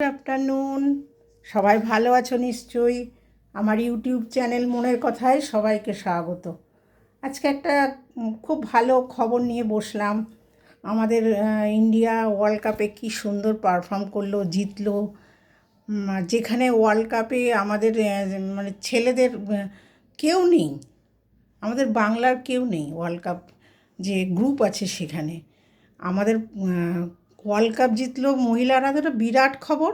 Good afternoon সবাই ভালো আছো নিশ্চয়ই? আমার ইউটিউব চ্যানেল মনের কথায় সবাইকে স্বাগত। আজকে একটা খুব ভালো খবর নিয়ে বসলাম। আমাদের ইন্ডিয়া ওয়ার্ল্ড কাপে কী সুন্দর পারফর্ম করল, জিতলো। যেখানে ওয়ার্ল্ড কাপে আমাদের মানে ছেলেদের কেউ নেই। আমাদের বাংলার কেউ নেই ওয়ার্ল্ড কাপ যে গ্রুপ আছে সেখানে। আমাদের ওয়ার্ল্ড কাপ জিতলো মহিলারা তো বিরাট খবর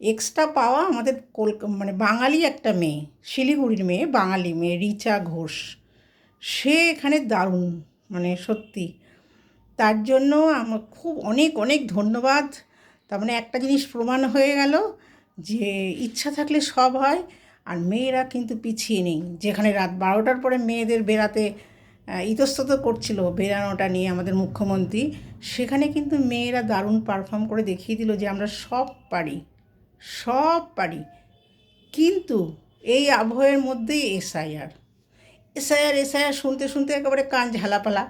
এক্সট্রা পাওয়া আমাদের কলকা মানে বাঙালি একটা মেয়ে, শিলিগুড়ির মেয়ে, বাঙালি মেয়ে, রিচা ঘোষ। সে এখানে দারুণ মানে সত্যি। তার জন্য আমার খুব অনেক অনেক ধন্যবাদ। তার মানে একটা জিনিস প্রমাণ হয়ে গেল যে ইচ্ছা থাকলে সব হয়, আর মেয়েরা কিন্তু পিছিয়ে নেই। যেখানে রাত বারোটার পরে মেয়েদের বেরাতে ইতস্তত করছিল বেরানোটা নিয়ে আমাদের মুখ্যমন্ত্রী। সেখানে কিন্তু মেয়েরা দারুণ পারফর্ম করে দেখিয়ে দিল যে আমরা সব পারি সব পারি। কিন্তু এই আবহের মধ্যেই এসআইআর। এসআইআর এসআইআর শুনতে শুনতে একেবারে কান ঝালাপালা।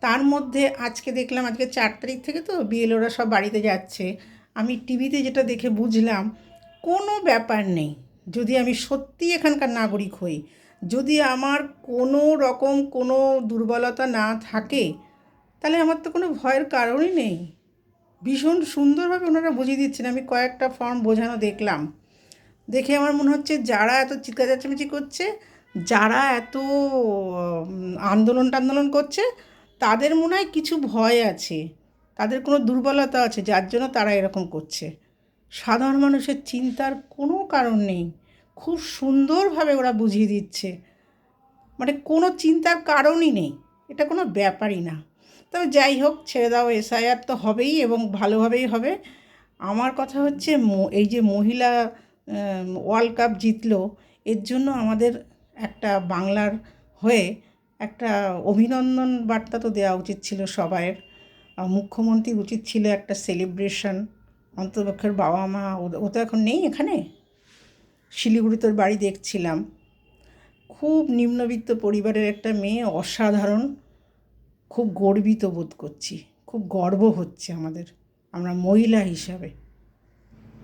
তার মধ্যে আজকে দেখলাম, আজকে চার তারিখ থেকে তো বিএলওরা সব বাড়িতে যাচ্ছে। আমি টিভিতে যেটা দেখে বুঝলাম, কোনো ব্যাপার নেই। যদি আমি সত্যি এখানকার নাগরিক হই যদি আমার কোনো রকম কোনো দুর্বলতা না থাকে, তাহলে আমার তো কোনো ভয়ের কারণই নেই। ভীষণ সুন্দরভাবে ওনারা বুঝিয়ে দিচ্ছেন। আমি কয়েকটা ফর্ম বোঝানো দেখলাম। দেখে আমার মনে হচ্ছে যারা এত চিৎকার চেঁচামেচি করছে, যারা এত আন্দোলন টান্দোলন করছে, তাদের মনে হয় কিছু ভয় আছে। তাদের কোনো দুর্বলতা আছে, যার জন্য তারা এরকম করছে। সাধারণ মানুষের চিন্তার কোনো কারণ নেই। খুব সুন্দরভাবে ওরা বুঝিয়ে দিচ্ছে। মানে কোনো চিন্তার কারণই নেই। এটা কোনো ব্যাপারই না। তবে যাই হোক, ছেড়ে দাও, এসআইআর তো হবেই এবং ভালোভাবেই হবে। আমার কথা হচ্ছে এই যে মহিলা ওয়ার্ল্ড কাপ জিতলো, এর জন্য আমাদের একটা বাংলার হয়ে একটা অভিনন্দন বার্তা তো দেওয়া উচিত ছিল সবাইয়ের। মুখ্যমন্ত্রী উচিত ছিল একটা সেলিব্রেশন অন্তপক্ষের বাবা মা ও তো এখন নেই এখানে? শিলিগুড়িতে তোর বাড়ি দেখছিলাম। খুব নিম্নবিত্ত পরিবারের একটা মেয়ে, অসাধারণ, খুব গর্বিত বোধ করছি, খুব গর্ব হচ্ছে আমাদের, আমরা মহিলা হিসাবে।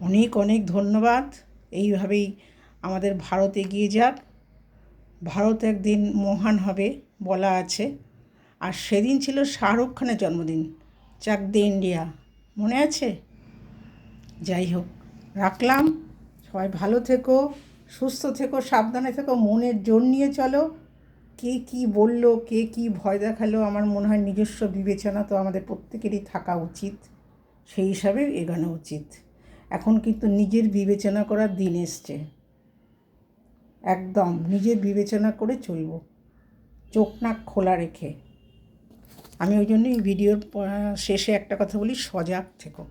অনেক অনেক ধন্যবাদ, এইভাবেই আমাদের ভারত এগিয়ে যাক। ভারত একদিন মহান হবে বলা আছে। আর সেদিন ছিল শাহরুখ খানের জন্মদিন, চাক দে ইন্ডিয়া, মনে আছে? যাই হোক, রাখলাম। সবাই ভালো থেকো, সুস্থ থেকো, সাবধানে থেকো, মনের জোর নিয়ে চলো। কে কি বলল, কে কি ভয় দেখাল, আমার মনে হয় নিজস্ব বিবেচনা তো আমাদের প্রত্যেকেরই থাকা উচিত। সেই হিসাবে এগোনো উচিত। এখন কিন্তু নিজের বিবেচনা করার দিন এসছে। একদম নিজের বিবেচনা করে চলবো। চোখ নাক খোলা রেখে। আমি ওই জন্যই ভিডিওর শেষে একটা কথা বলি, সজাগ থেকো।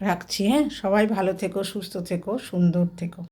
রাখছি হ্যাঁ? সবাই ভালো থেকো সুস্থ থেকো সুন্দর থেকো।